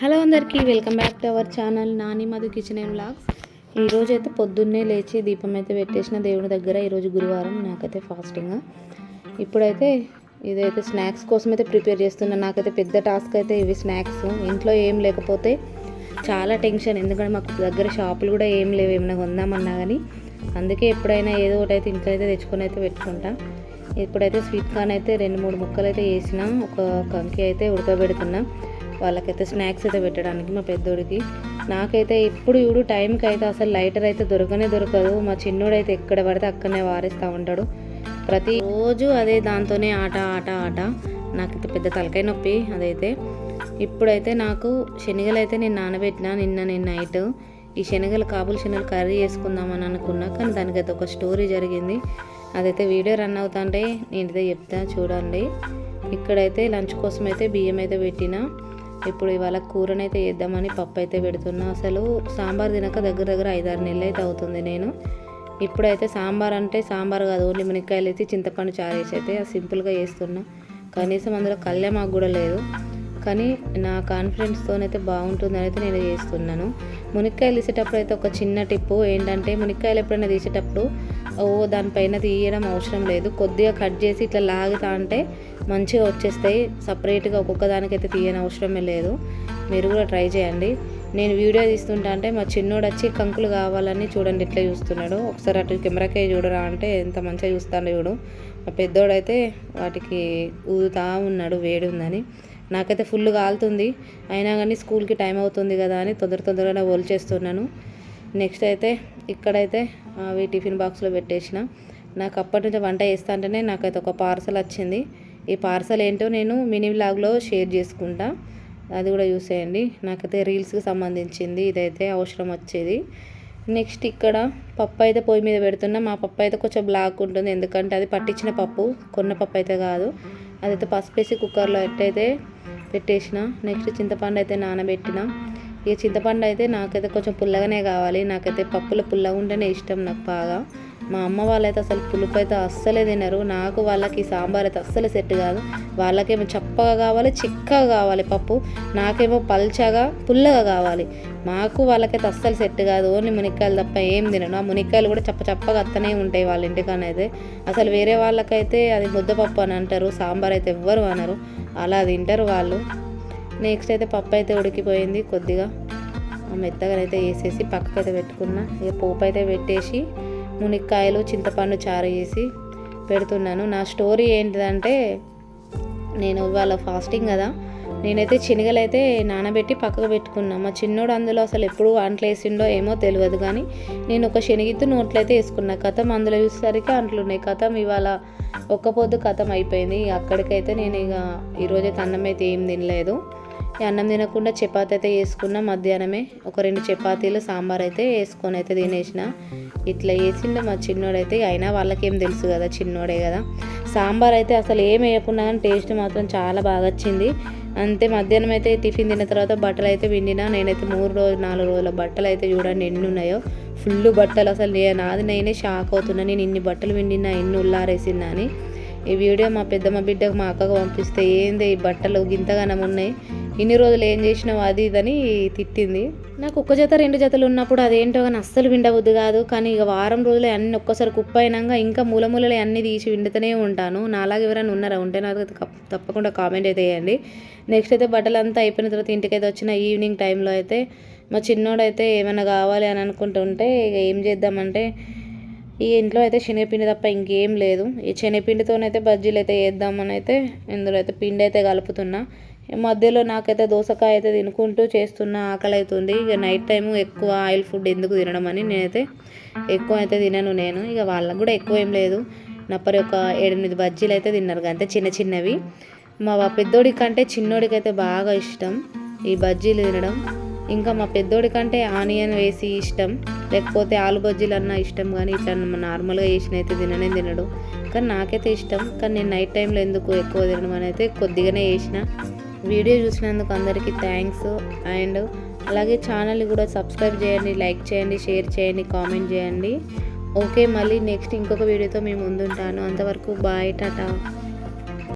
Hello అందరికీ welcome back to our channel Nani Madhu kitchen and blogs ఈరోజు అయితే పొద్దున్నే లేచి దీపం అయితే పెట్టేసిన దేవుని దగ్గర ఈరోజు గురువారం నాకైతే ఫాస్టింగ్. ఇప్పుడైతే ఇదైతే స్నాక్స్ కోసం అయితే ప్రిపేర్ చేస్తున్నా. నాకైతే పెద్ద టాస్క్ అయితే ఇవి స్నాక్స్. ఇంట్లో ఏం లేకపోతే చాలా టెన్షన్. ఎందుకంటే మాకు దగ్గర షాపులు కూడా ఏం లేవు. ఏమైనా కొందామన్నా కానీ అందుకే ఎప్పుడైనా ఏదో ఒకటి అయితే ఇంట్లో అయితే తెచ్చుకొని అయితే పెట్టుకుంటా. ఇప్పుడైతే స్వీట్ కార్న్ అయితే రెండు మూడు ముక్కలు అయితే వేసిన. ఒక కంకి అయితే ఉడకబెడుతున్నా. వాళ్ళకైతే స్నాక్స్ అయితే పెట్టడానికి మా పెద్దోడికి. నాకైతే ఇప్పుడు ఇప్పుడు టైంకి అయితే అసలు లైటర్ అయితే దొరకనే దొరకదు. మా చిన్నోడైతే ఎక్కడ పడితే అక్కడనే వారేస్తూ ఉంటాడు. ప్రతిరోజు అదే దాంతోనే ఆట ఆట ఆట. నాకైతే పెద్ద తలకాయ నొప్పి అదైతే. ఇప్పుడైతే నాకు శనగలు అయితే నేను నానబెట్టిన నిన్న నేను నైట్. ఈ శనగలు కాబుల్ శనగలు కర్రీ చేసుకుందామని అనుకున్నా కానీ దానికైతే ఒక స్టోరీ జరిగింది. అదైతే వీడియో రన్ అవుతుంటే నేనైతే చెప్తా చూడండి. ఇక్కడైతే లంచ్ కోసం అయితే బియ్యం అయితే పెట్టిన. ఇప్పుడు ఇవాళ కూరనైతే వేద్దామని పప్పు అయితే పెడుతున్నా. అసలు సాంబార్ తినక దగ్గర దగ్గర ఐదారు నెలలు అయితే అవుతుంది నేను. ఇప్పుడైతే సాంబార్ అంటే సాంబార్ కాదు ఓన్లీ మునక్కాయలు అయితే చింతపండు చారు వేసి అయితే సింపుల్గా చేస్తున్నా. కనీసం అందులో కళ్ళే మాకు కూడా లేదు. కానీ నా కాన్ఫిడెన్స్తోనైతే బాగుంటుందని అయితే నేను చేస్తున్నాను. మునక్కాయలు తీసేటప్పుడు అయితే ఒక చిన్న టిప్పు ఏంటంటే మునక్కాయలు ఎప్పుడైనా తీసేటప్పుడు ఓ దానిపైన తీయడం అవసరం లేదు. కొద్దిగా కట్ చేసి ఇట్లా లాగుతా అంటే మంచిగా వచ్చేస్తాయి. సపరేట్గా ఒక్కొక్క దానికైతే తీయని అవసరమే లేదు. మీరు కూడా ట్రై చేయండి. నేను వీడియో తీస్తుంటా అంటే మా చిన్నోడు వచ్చి కంకులు కావాలని చూడండి ఎట్లా చూస్తున్నాడు. ఒకసారి అటు కెమెరాకే చూడరా అంటే ఎంత మంచిగా చూస్తాడు చూడు. మా పెద్దోడైతే వాటికి ఊదుతా ఉన్నాడు వేడి ఉందని. నాకైతే ఫుల్ కాలుతుంది. అయినా కానీ స్కూల్కి టైం అవుతుంది కదా అని తొందర తొందరగా చేస్తున్నాను నెక్స్ట్ అయితే ఇక్కడైతే అవి టిఫిన్ బాక్స్లో పెట్టేసిన. నాకు అప్పటి నుంచి వంట చేస్తా అంటేనే నాకైతే ఒక పార్సల్ వచ్చింది. ఈ పార్సల్ ఏంటో నేను మినీ బ్లాగ్లో షేర్ చేసుకుంటా. అది కూడా చూసేయండి నాకైతే రీల్స్కి సంబంధించింది. ఇదైతే అవసరం వచ్చేది. నెక్స్ట్ ఇక్కడ పప్పు అయితే పొయ్యి మీద పెడుతున్నా. మా పప్పు అయితే కొంచెం బ్లాక్ ఉంటుంది. ఎందుకంటే అది పట్టించిన పప్పు. కొన్న పప్పు అయితే కాదు. అదైతే పసుపేసి కుక్కర్లో ఎట్టయితే పెట్టేసిన. నెక్స్ట్ చింతపండు అయితే నానబెట్టిన. ఇక చింతపండు అయితే నాకైతే కొంచెం పుల్లగానే కావాలి. నాకైతే పప్పులు పుల్లగా ఉంటేనే ఇష్టం నాకు బాగా. మా అమ్మ వాళ్ళైతే అసలు పులుపు అయితే అస్సలే తినరు. నాకు వాళ్ళకి సాంబార్ అయితే అస్సలు సెట్ కాదు. వాళ్ళకేమో చప్పగా కావాలి చిక్కగా కావాలి పప్పు. నాకేమో పల్చగా పుల్లగా కావాలి. మాకు వాళ్ళకైతే అస్సలు సెట్ కాదు. ఓన్లీ మునిక్కాయలు తప్ప ఏం తినను. ఆ మునిక్కాయలు కూడా చప్ప చప్పగా అత్తనే ఉంటాయి వాళ్ళ ఇంటికనైతే అసలు వేరే వాళ్ళకైతే అది ముద్దపప్పు అని అంటారు. సాంబార్ అయితే ఎవ్వరు అనరు. అలా తింటారు వాళ్ళు. నెక్స్ట్ అయితే పప్పు అయితే ఉడికిపోయింది కొద్దిగా. మెత్తగా అయితే వేసేసి పక్కకైతే పెట్టుకున్నా. ఇక పోపు అయితే పెట్టేసి మునిక్కాయలు చింతపండు చారు చేసి పెడుతున్నాను. నా స్టోరీ ఏంటిదంటే నేను ఇవాళ ఫాస్టింగ్ కదా నేనైతే శనగలు అయితే నానబెట్టి పక్కకు పెట్టుకున్నా. మా చిన్నోడు అందులో అసలు ఎప్పుడు అంట్లు వేసిండో ఏమో తెలియదు కానీ నేను ఒక శనగిత్తు నోట్లో అయితే వేసుకున్నా. కథం అందులో చూసేసరికి అంట్లు ఉన్నాయి. కథం ఇవాళ ఒక్క పొద్దు కథం అయిపోయింది. అక్కడికైతే నేను ఇక ఈరోజైతే అన్నం అయితే ఏం తినలేదు. అన్నం తినకుండా చపాతి అయితే వేసుకున్న. మధ్యాహ్నమే ఒక రెండు చపాతీలు సాంబార్ అయితే వేసుకొని అయితే తినేసిన. ఇట్లా వేసిండు మా చిన్నోడైతే. అయినా వాళ్ళకేం తెలుసు కదా చిన్నోడే కదా. సాంబార్ అయితే అసలు ఏం వేయకుండా కానీ టేస్ట్ మాత్రం చాలా బాగా వచ్చింది. అంతే మధ్యాహ్నం అయితే టిఫిన్ తిన్న తర్వాత బట్టలు అయితే విండినా నేనైతే మూడు రోజులు నాలుగు రోజుల బట్టలు అయితే చూడండి ఎన్ని ఉన్నాయో. ఫుల్ బట్టలు అసలు నాది నేనే షాక్ అవుతున్నా. నేను ఇన్ని బట్టలు విండినా ఎన్ని ఉల్లారేసిందా అని. ఈ వీడియో మా పెద్దమ్మ బిడ్డకు మా అక్కకు పంపిస్తే ఏంది ఈ బట్టలు గింతగానం ఉన్నాయి? ఇన్ని రోజులు ఏం చేసినావు? అది ఇదని తిట్టింది. నాకు ఒక్క జత రెండు జతలు ఉన్నప్పుడు అదేంటో కానీ అస్సలు విండవద్దు కాదు. కానీ ఇక వారం రోజులు అన్ని ఒక్కసారి కుప్పైనాక ఇంకా మూలమూలలు అన్ని తీసి విండుతూనే ఉంటాను. నాలాగా ఎవరైనా ఉన్నారా? ఉంటే నాకు తప్పకుండా కామెంట్ అయితే వేయండి నెక్స్ట్ అయితే బట్టలు అంతా అయిపోయిన తర్వాత ఇంటికైతే వచ్చిన ఈవినింగ్ టైంలో అయితే మా చిన్నోడైతే ఏమైనా కావాలి అని అనుకుంటుంటే ఇక ఏం చేద్దామంటే ఈ ఇంట్లో అయితే శనగపిండి తప్ప ఇంకేం లేదు. ఈ శనగపిండితోనైతే బజ్జీలు అయితే వేద్దామని అయితే ఇందులో అయితే పిండి అయితే కలుపుతున్నా. మధ్యలో నాకైతే దోసకాయ అయితే తినుకుంటూ చేస్తున్న ఆకలి అవుతుంది ఇక నైట్ టైం ఎక్కువ ఆయిల్ ఫుడ్ ఎందుకు తినడం అని నేనైతే ఎక్కువ అయితే తినను నేను. ఇక వాళ్ళకు కూడా ఎక్కువ ఏం లేదు. నప్పరి ఒక ఏడెనిమిది బజ్జీలు అయితే తిన్నారు. అంతే చిన్న చిన్నవి. మా పెద్దోడి కంటే చిన్నోడికి అయితే బాగా ఇష్టం ఈ బజ్జీలు తినడం. ఇంకా మా పెద్దోడి కంటే ఆనియన్ వేసి ఇష్టం. లేకపోతే ఆలు బజ్జీలు అన్నా ఇష్టం కానీ ఇట్లా నార్మల్గా వేసిన అయితే తిననే తినడు. కానీ నాకైతే ఇష్టం. కానీ నేను నైట్ టైంలో ఎందుకు ఎక్కువ తినడం అని అయితే కొద్దిగానే వేసిన వీడియో చూసినందుకు అందరికీ థ్యాంక్స్. అండ్ అలాగే ఛానల్ని కూడా సబ్స్క్రైబ్ చేయండి లైక్ చేయండి షేర్ చేయండి కామెంట్ చేయండి. ఓకే మళ్ళీ నెక్స్ట్ ఇంకొక వీడియోతో మేము ముందుంటాను. అంతవరకు బాయ్ టాటా.